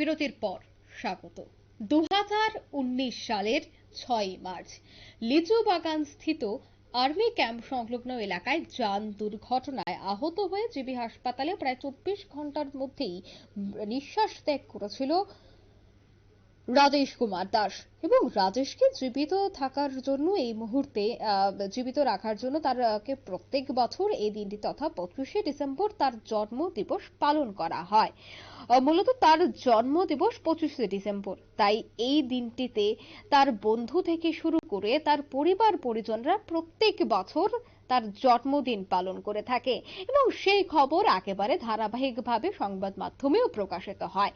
বিরতির পর স্বাগত। দু সালের ছয় মার্চ, লিচু বাগান স্থিত আর্মি ক্যাম্প সংলগ্ন এলাকায় যান দুর্ঘটনায় আহত হয়ে জিবি হাসপাতালে প্রায় চব্বিশ ঘণ্টার মধ্যেই নিঃশ্বাস ত্যাগ করেছিল রাজেশ কুমার দাস। এবং রাজেশকে জীবিত থাকার জন্য এই মুহূর্তে জীবিত রাখার জন্য তারকে প্রত্যেক বছর এই দিনটি তথা পঁচিশে ডিসেম্বর তার জন্ম দিবস পালন করা হয়। মূলত তার জন্ম দিবস পঁচিশে ডিসেম্বর। তাই এই দিনটিতে তার বন্ধু থেকে শুরু করে তার পরিবার পরিজনরা প্রত্যেক বছর তার জন্মদিন পালন করে থাকে এবং সেই খবর একেবারে ধারাবাহিকভাবে সংবাদ মাধ্যমেও প্রকাশিত হয়।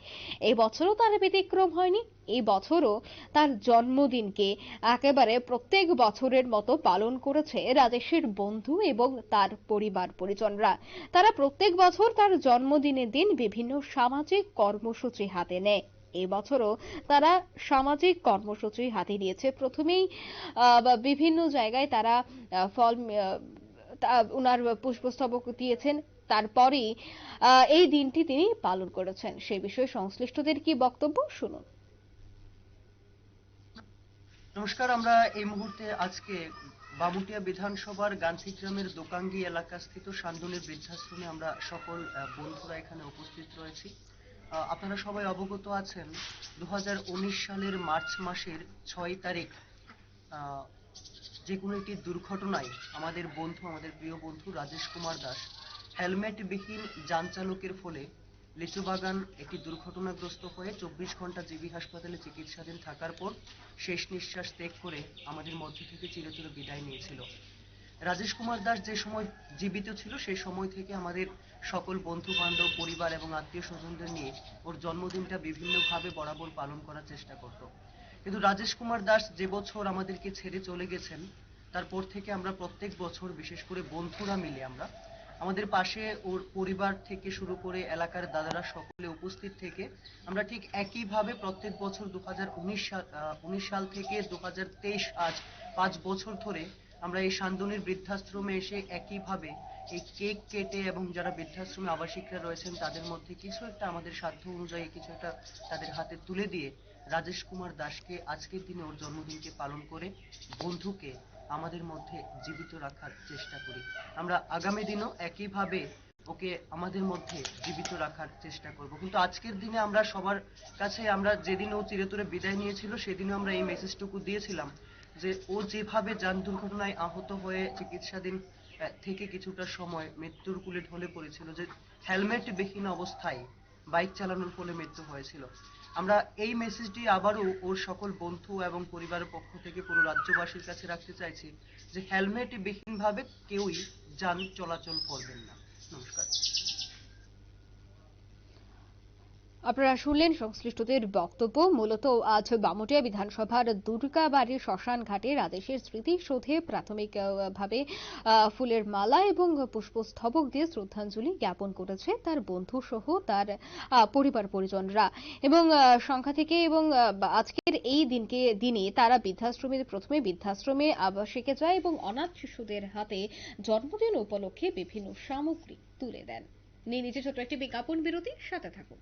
এই বছরও তার ব্যতিক্রম হয়নি। এই বছরও তার জন্মদিনকে একেবারে প্রত্যেক বছরের মতো পালন করেছে রাজেশের বন্ধু এবং তার পরিবার পরিজনরা। তারা প্রত্যেক বছর তার জন্মদিনের দিন বিভিন্ন সামাজিক কর্মসূচি হাতে নেয়। এবছরও তারা সামাজিক কর্মসূচি হাতে নিয়েছে। প্রথমেই বিভিন্ন জায়গায় তারা ফল ওনার পুষ্পস্তবক দিয়েছেন। তারপরেই এই দিনটি তিনি পালন করেছেন। সেই বিষয়ে সংশ্লিষ্টদের কি বক্তব্য? শুনুন। নমস্কার, আমরা এই মুহূর্তে আজকে বামুটিয়া বিধানসভার গান্ধীগ্রামের দোকাঙ্গি এলাকাস্থিত শান্তনের বৃদ্ধাশ্রমে আমরা সকল বন্ধুরা এখানে উপস্থিত রয়েছি। আপনারা সবাই অবগত আছেন দু হাজার উনিশ সালের মার্চ মাসের ছয় তারিখ যে কোনো একটি দুর্ঘটনায় আমাদের বন্ধু, আমাদের প্রিয় বন্ধু রাজেশ কুমার দাস হেলমেট বিহীন যান চালকের ফলে লিচু বাগান একটি দুর্ঘটনাগ্রস্ত হয়ে চব্বিশ ঘণ্টা জিবি হাসপাতালে চিকিৎসাধীন থাকার পর শেষ নিঃশ্বাস ত্যাগ করে আমাদের মধ্য থেকে চিরতরে বিদায় নিয়েছিল। রাজেশ কুমার দাস যে সময় জীবিত ছিল, সেই সময় থেকে আমাদের সকল বন্ধু বান্ধব পরিবার এবং আত্মীয় স্বজনদের নিয়ে ওর জন্মদিনটা বিভিন্নভাবে বরাবর পালন করার চেষ্টা করত। কিন্তু রাজেশ কুমার দাস যে বছর আমাদেরকে ছেড়ে চলে গেছেন, তারপর থেকে আমরা প্রত্যেক বছর বিশেষ করে বন্ধুরা মিলে আমরা আমাদের পাশে ওর পরিবার থেকে শুরু করে এলাকার দাদারা সকলে উপস্থিত থেকে আমরা ঠিক একইভাবে প্রত্যেক বছর দু হাজার উনিশ সাল আহ, উনিশ সাল থেকে দু হাজার তেইশ আজ পাঁচ বছর ধরে আমরা এই শান্তনির বৃদ্ধাশ্রমে এসে একইভাবে এই কেক কেটে এবং যারা বৃদ্ধাশ্রমে আবাসিকরা রয়েছেন তাদের মধ্যে কিছু একটা আমাদের সাধ্য অনুযায়ী কিছু একটা তাদের হাতে তুলে দিয়ে রাজেশ কুমার দাসকে আজকের দিনে ওর জন্মদিনকে পালন করে বন্ধুকে আমাদের মধ্যে জীবিত রাখার চেষ্টা করি। আমরা আগামী দিনও একইভাবে ওকে আমাদের মধ্যে জীবিত রাখার চেষ্টা করব। কিন্তু আজকের দিনে আমরা সবার কাছে, আমরা যেদিন ও চিরতরে বিদায় নিয়েছিল, সেদিনও আমরা এই মেসেজটুকু দিয়েছিলাম যে ও যেভাবে যান দুর্ঘটনায় আহত হয়ে চিকিৎসাধীন থেকে কিছুটা সময় মৃত্যুর কুলে ঢলে পড়েছিল, যে হেলমেট বিহীন অবস্থায় বাইক চালানোর ফলে মৃত্যু হয়েছিল। আমরা এই মেসেজটি আবারও ওর সকল বন্ধু এবং পরিবারের পক্ষ থেকে পুরো রাজ্যবাসীর কাছে রাখতে চাইছি যে হেলমেট বিহীনভাবে কেউই যান চলাচল করবেন না। নমস্কার। আপনারা শুনলেন সংশ্লিষ্টদের বক্তব্য। মূলত আজ বামুটিয়া বিধানসভার দুর্গাবাড়ির শ্মশান ঘাটে রাজেশের স্মৃতিসৌধে প্রাথমিকভাবে ফুলের মালা এবং পুষ্পস্তবক দিয়ে শ্রদ্ধাঞ্জলি জ্ঞাপন করেছে তার বন্ধু সহ তার পরিবার পরিজনরা। এবং সংখ্যা থেকে এবং আজকের এই দিনকে, দিনে তারা বৃদ্ধাশ্রমে প্রথমে বৃদ্ধাশ্রমে আবাসিকে যায় এবং অনাথ শিশুদের হাতে জন্মদিন উপলক্ষে বিভিন্ন সামগ্রী তুলে দেন। নিয়ে নিচে ছোট্ট একটি বিজ্ঞাপন বিরতি, সাথে থাকুন।